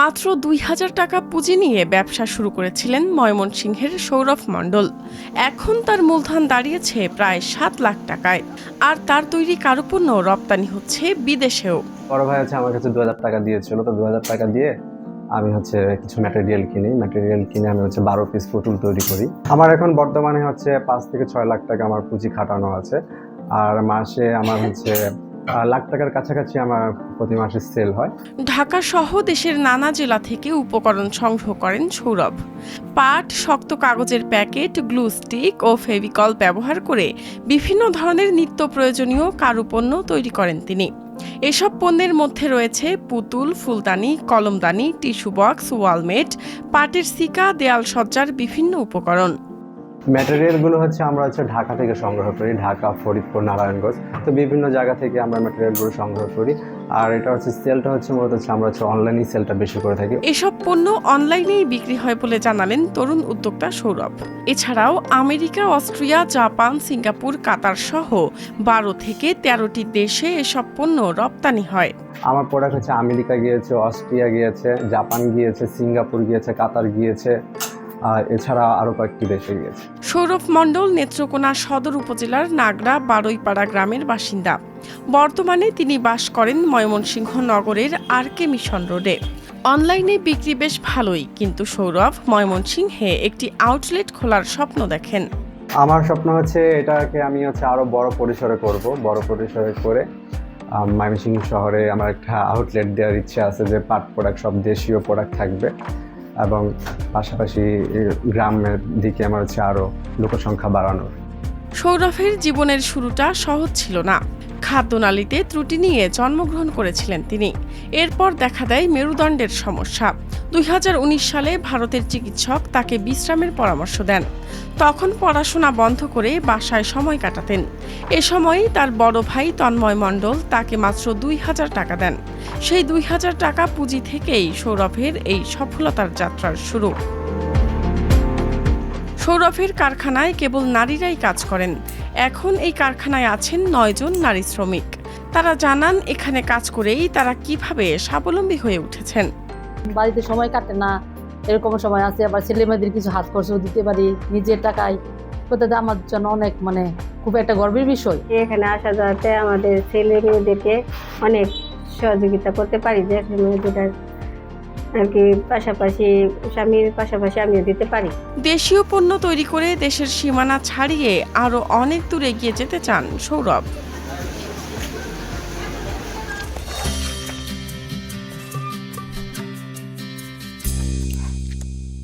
মাত্র দুই হাজার টাকা পুঁজি নিয়ে ব্যবসা শুরু করেছিলেন ময়মনসিংহের সৌরভ মণ্ডল। এখন তার মূলধন দাঁড়িয়েছে প্রায় সাত লাখ টাকায়। আর তার তৈরি কারুপণ্য রপ্তানি হচ্ছে বিদেশেও। বড় ভাই হচ্ছে আমার কাছে দু হাজার টাকা দিয়েছিল, তো দু হাজার টাকা দিয়ে আমি হচ্ছে কিছু ম্যাটেরিয়াল কিনি। ম্যাটেরিয়াল কিনে আমি হচ্ছে বারো পিস পুতুল তৈরি করি। আমার এখন বর্তমানে হচ্ছে পাঁচ থেকে ছয় লাখ টাকা আমার পুঁজি খাটানো আছে। আর মাসে আমার হচ্ছে লাখ টাকার কাছাকাছি আমার প্রতি মাসে সেল হয়। ঢাকা সহ দেশের নানা জেলা থেকে উপকরণ সংগ্রহ করেন সৌরভ। পাট শক্ত কাগজের প্যাকেট গ্লু স্টিক ও ফেভিকল ব্যবহার করে বিভিন্ন ধরনের নিত্য প্রয়োজনীয় কারুপণ্য তৈরি করেন তিনি। এসব পণ্যের মধ্যে রয়েছে পুতুল ফুলদানি কলমদানি টিস্যু বক্স ওয়ালমেট পাটের সিকা দেয়াল সজ্জার বিভিন্ন উপকরণ। ম্যাটেরিয়ালগুলো হচ্ছে আমরা হচ্ছে ঢাকা থেকে সংগ্রহ করি ঢাকা ফরিদপুর নারায়ণগঞ্জ। তো বিভিন্ন জায়গা থেকে আমরা ম্যাটেরিয়ালগুলো সংগ্রহ করি। আর এটা হচ্ছে সেলটা হচ্ছে মূলত হচ্ছে আমরা হচ্ছে অনলাইনেই সেলটা বেশি করে থাকি। এসব পণ্য অনলাইনেই বিক্রি হয় বলে জানালেন তরুণ উদ্যোক্তা সৌরভ। এছাড়াও America Austria Japan Singapore Qatar সহ বারো থেকে তেরোটি দেশে এসব পণ্য রপ্তানি হয়। আমার প্রোডাক্ট হচ্ছে আমেরিকা গিয়েছে অস্ট্রিয়া গিয়েছে জাপান গিয়েছে সিঙ্গাপুর গিয়েছে কাতার গিয়েছে। আর এছাড়া আরও কয়েকটি দেশে গিয়েছে। সৌরভ মণ্ডল নেত্রকোনা সদর উপজেলার নাগড়া বারুইপাড়া গ্রামের বাসিন্দা। বর্তমানে তিনি বাস করেন ময়মনসিংহ নগরের আর কে মিশন রোডে। অনলাইনে বিক্রি বেশ ভালোই কিন্তু সৌরভ ময়মনসিংহে একটি আউটলেট খোলার স্বপ্ন দেখেন। আমার স্বপ্ন হচ্ছে এটাকে আমি হচ্ছে আরও বড় পরিসরে করব বড় পরিসরে করে ময়মনসিংহ শহরে আমার একটা আউটলেট দেওয়ার ইচ্ছা আছে যে পাট প্রোডাক্ট সব দেশীয় প্রোডাক্ট থাকবে। এবং পাশাপাশি গ্রামের দিকে আমার হচ্ছে আরও লোকসংখ্যা বাড়ানোর। সৌরভের জীবনের শুরুটা সহজ ছিল না। খাদ্যনালীতে ত্রুটি নিয়ে জন্মগ্রহণ করেছিলেন তিনি। এরপর দেখা দেয় মেরুদণ্ডের সমস্যা। দুই হাজার উনিশ সালে ভারতের চিকিৎসক তাকে বিশ্রামের পরামর্শ দেন। তখন পড়াশোনা বন্ধ করে বাসায় সময় কাটাতেন। এ সময় তার বড় ভাই তন্ময় মণ্ডল তাকে মাত্র দুই হাজার টাকা দেন। সেই দুই হাজার টাকা পুঁজি থেকেই সৌরভের এই সফলতার যাত্রার শুরু। সৌরভের কারখানায় কেবল নারীরাই কাজ করেন। এখন এই কারখানায় আছেন নয়জন নারী শ্রমিক। তারা জানান এখানে কাজ করেই তারা কীভাবে স্বাবলম্বী হয়ে উঠেছেন। বাড়িতে সময় কাটে না এরকম সময় আছে আবার ছেলে মেয়েদের কিছু হাত খরচও দিতে পারি নিজের টাকায়। কোথাতে আমার জন্য অনেক মানে খুব একটা গর্বের বিষয়। এখানে আসা যাওয়াতে আমাদের ছেলে মেয়েদেরকে অনেক সহযোগিতা করতে পারি যে মেয়েদের আর কি পাশাপাশি স্বামীর পাশাপাশি আমিও দিতে পারি। দেশীয় পণ্য তৈরি করে দেশের সীমানা ছাড়িয়ে আরও অনেক দূরে এগিয়ে যেতে চান সৌরভ।